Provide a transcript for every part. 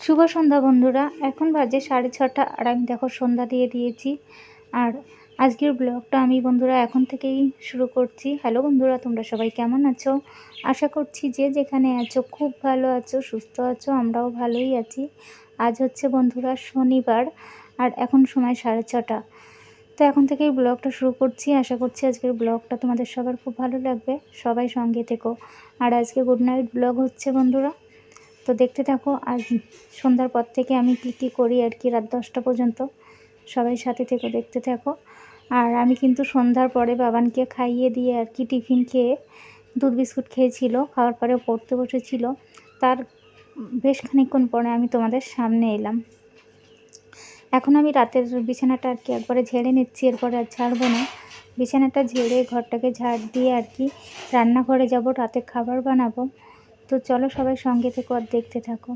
শুভ সন্ধ্যা বন্ধুরা। এখন বাজে সাড়ে ছটা আর আমি দেখো সন্ধ্যা দিয়ে দিয়েছি। আর আজকের ব্লগটা আমি বন্ধুরা এখন থেকেই শুরু করছি। হ্যালো বন্ধুরা, তোমরা সবাই কেমন আছো? আশা করছি যে যেখানে আছো খুব ভালো আছো, সুস্থ আছো, আমরাও ভালোই আছি। আজ হচ্ছে বন্ধুরা শনিবার আর এখন সময় সাড়ে ছটা। তো এখন থেকেই ব্লগটা শুরু করছি। আশা করছি আজকের ব্লগটা তোমাদের সবার খুব ভালো লাগবে। সবাই সঙ্গে থেকো। আর আজকে গুড নাইট ব্লগ হচ্ছে বন্ধুরা। তো দেখতে থাকো, আজ সন্ধ্যার পর থেকে আমি কী কী করি আর কি রাত দশটা পর্যন্ত। সবাই সাথে থেকে, দেখতে থাকো। আর আমি কিন্তু সন্ধ্যার পরে বাবানকে খাইয়ে দিয়ে আর কি টিফিন খেয়ে দুধ বিস্কুট খেয়েছিল, খাওয়ার পরে পড়তে বসেছিল। তার বেশ খানিকক্ষণ পরে আমি তোমাদের সামনে এলাম। এখন আমি রাতের বিছানাটা আর কি একবারে ঝেড়ে নিচ্ছি, এরপরে আর ছাড়বো না। বিছানাটা ঝেড়ে ঘরটাকে ঝাড় দিয়ে আর কি রান্নাঘরে যাব, রাতে খাবার বানাবো। তো চলো সবাই সঙ্গে থেকো আর দেখতে থাকো।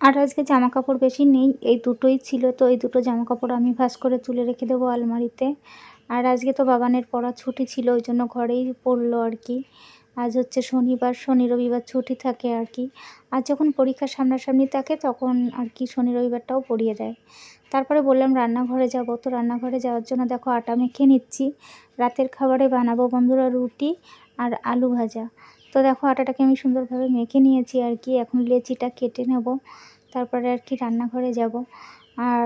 আর আজকে জামা কাপড় বেশি নেই, এই দুটোই ছিল তো, এই দুটো জামা কাপড় আমি ভাস করে তুলে রেখে দেবো আলমারিতে। আর আজকে তো বাবানের পড়া ছুটি ছিল, ওই জন্য ঘরেই পড়ল আর কি। আজ হচ্ছে শনিবার, শনি রবিবার ছুটি থাকে আর কি। আর যখন পরীক্ষা সামনাসামনি থাকে, তখন আর কি শনি রবিবারটাও পড়িয়ে দেয়। তারপরে বললাম, রান্নাঘরে যাব। তো রান্নাঘরে যাওয়ার জন্য দেখো আটা মেখে নিচ্ছি। রাতের খাবারে বানাবো বন্ধুরা রুটি আর আলু ভাজা। তো দেখো আটাটাকে আমি সুন্দরভাবে মেখে নিয়েছি আর কি। এখন লেচিটা কেটে নেব, তারপরে আর কি রান্নাঘরে যাব। আর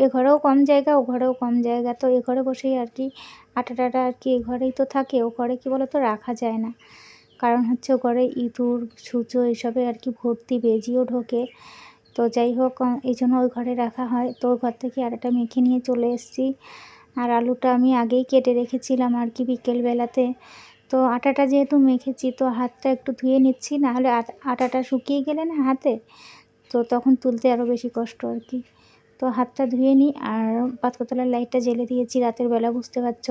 এ ঘরেও কম জায়গা, ও ঘরেও কম জায়গা। তো এ ঘরে বসেই আর কি আটাটাটা আর কি এ ঘরেই তো থাকে। ও ঘরে কি বলো তো রাখা যায় না। কারণ হচ্ছে ঘরে ইঁদুর ছুঁচো এসবে আর কি ভর্তি বেজিও ঢোকে। তো যাই হোক এই জন্য ওই ঘরে রাখা হয়। তো ওই ঘর থেকে আটাটা মেখে নিয়ে চলে এসেছি। আর আলুটা আমি আগেই কেটে রেখেছিলাম আর কি বিকেলবেলাতে। তো আটাটা যেহেতু মেখেছি, তো হাতটা একটু ধুয়ে নিচ্ছি, নাহলে আটাটা শুকিয়ে গেলে না হাতে, তো তখন তুলতে আরও বেশি কষ্ট আর কি। তো হাতটা ধুয়ে নিই, আর পাতকতলার লাইটটা জ্বেলে দিয়েছি, রাতের বেলা বুঝতে পারছ।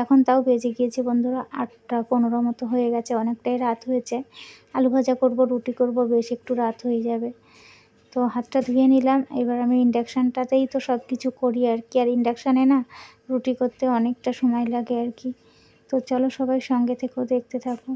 এখন তাও বেজে গিয়েছে বন্ধুরা, আটটা পনেরো মতো হয়ে গেছে, অনেকটাই রাত হয়েছে। আলু ভাজা করব, রুটি করব, বেশ একটু রাত হয়ে যাবে। তো হাতটা ধুয়ে নিলাম, এবার আমি ইন্ডাকশানটাতেই তো সব কিছু করি আর কি, আর ইন্ডাকশানে না রুটি করতে অনেকটা সময় লাগে আর কি। তো চলো সবাই সঙ্গে থেকেও দেখতে থাকো।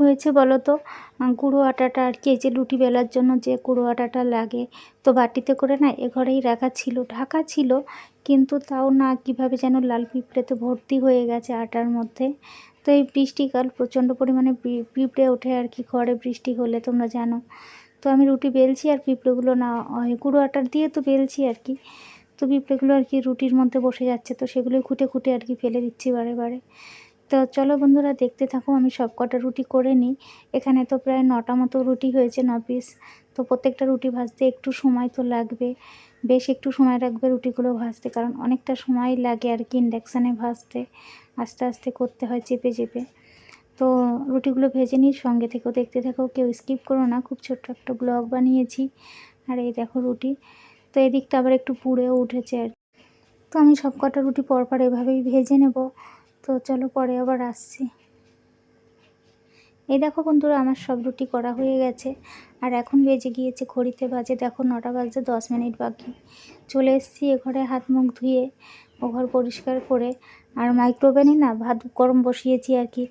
হয়েছে বলো তো গুঁড়ো আটাটা আর কি, এই যে লুটি বেলার জন্য যে গুঁড়ো আটাটা লাগে। তো বাটিতে করে না, এ ঘরেই রাখা ছিল, ঢাকা ছিল। কিন্তু তাও না কীভাবে যেন লাল পিঁপড়েতে ভর্তি হয়ে গেছে আটার মধ্যে। তো এই বৃষ্টিকাল প্রচণ্ড পরিমাণে পিঁপড়ে ওঠে আর কি, ঘরে বৃষ্টি হলে, তোমরা জানো। তো আমি রুটি বেলছি আর পিঁপড়েগুলো না গুঁড়ো আটার দিয়ে তো বেলছি আর কি। তো পিঁপড়েগুলো আর কি রুটির মধ্যে বসে যাচ্ছে, তো সেগুলোই খুঁটে খুঁটে আর কি ফেলে দিচ্ছি বারে বারে। তো চলো বন্ধুরা দেখতে থাকো, আমি সব কটা রুটি করে নিই। এখানে তো প্রায় নটা মতো রুটি হয়েছে ন পিস তো প্রত্যেকটা রুটি ভাজতে একটু সময় তো লাগবে। বেশ একটু সময় রাখবে রুটিগুলো ভাজতে, কারণ অনেকটা সময় লাগে আর কি ইন্ডাকশানে ভাজতে। আস্তে আস্তে করতে হয়, চেপে চেপে। তো রুটিগুলো ভেজে নিই, সঙ্গে থেকেও দেখতে থাকো, কেউ স্কিপ করো না, খুব ছোট্ট একটা ব্লগ বানিয়েছি। আর এই দেখো রুটি। তো এদিকটা আবার একটু পুড়েও উঠেছে আর তো আমি সব কটা রুটি পরপর এভাবেই ভেজে নেব। তো চলো পরে আবার আসছি। এই দেখো বন্ধুরা, আমার সব রুটি করা হয়ে গেছে। আর এখন বেজে গিয়েছে ঘড়িতে বাজে, দেখো নটা বাজতে দশ মিনিট বাকি। চলে এসেছি এ ঘরে হাত মুখ ধুয়ে, ও ঘর পরিষ্কার করে। আর মাইক্রোওভেনে না, ভাত গরম বসিয়েছি আর কি।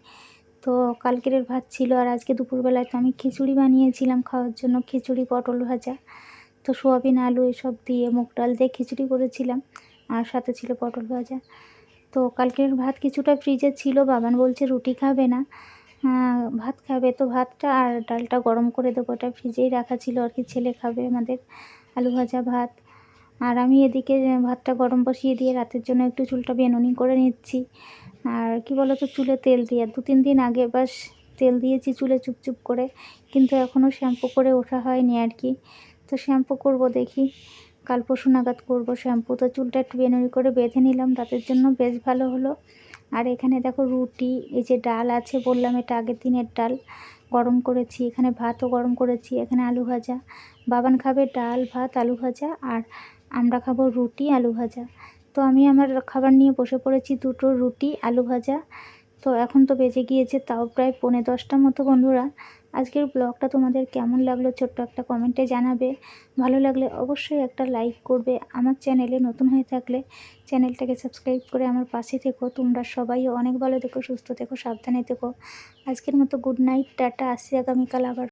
তো কালকের ভাত ছিল আর আজকে দুপুরবেলায় তো আমি খিচুড়ি বানিয়েছিলাম খাওয়ার জন্য, খিচুড়ি, পটল ভাজা। তো সোয়াবিন, আলু এসব দিয়ে মুগ ডাল দিয়ে খিচুড়ি করেছিলাম। আর সাথে ছিল পটল ভাজা। তো কালকের ভাত কিছুটা ফ্রিজে ছিল বাবান বলছে রুটি খাবে না। ভাত খাবে তো ভাতটা, আর ডালটা গরম করে দেবো, ওটা ফ্রিজেই রাখা ছিল, আর কি ছেলে খাবে আমাদের আলু ভাজা ভাত। আর আমি এদিকে ভাতটা গরম বসিয়ে দিয়ে রাতের জন্য একটু চুলটা বেনুনি করে নিচ্ছি। আর কি বলো তো চুলে তেল দিয়ে, দু তিন দিন আগে বাস তেল দিয়েছি চুলে চুপচুপ করে, কিন্তু এখনও শ্যাম্পু করে ওঠা হয়নি আর কি। তো শ্যাম্পু করব দেখি। কাল পরশু নাগাদ করব শ্যাম্পু। তো চুলটা একটু বেনুনি করে বেঁধে নিলাম রাতের জন্য বেশ ভালো হলো। আর এখানে দেখো রুটি, এই যে ডাল আছে, বললাম এটা আগের দিনের ডাল। গরম করেছি, এখানে ভাতও গরম করেছি, এখানে আলু ভাজা। বাবান খাবে ডাল, ভাত, আলু ভাজা, আর আমরা খাব রুটি, আলু ভাজা। তো আমি আমার খাবার নিয়ে বসে পড়েছি দুটো রুটি, আলু ভাজা। তো এখন তো বেজে গিয়েছে, তাও প্রায় পৌনে দশটা মতো বন্ধুরা। আজকের ব্লগটা তোমাদের কেমন লাগল ছোট্ট একটা কমেন্টে জানাবে। ভালো লাগলে অবশ্যই একটা লাইক করবে। আমার চ্যানেলে নতুন হয়ে থাকলে চ্যানেলটাকে সাবস্ক্রাইব করে আমার পাশে থেকো। তোমরা সবাই অনেক ভালো থেকো, সুস্থ থেকো, সাবধানে থেকো। আজকের মতো গুড নাইট, টাটা, আসছি আগামীকাল আবার।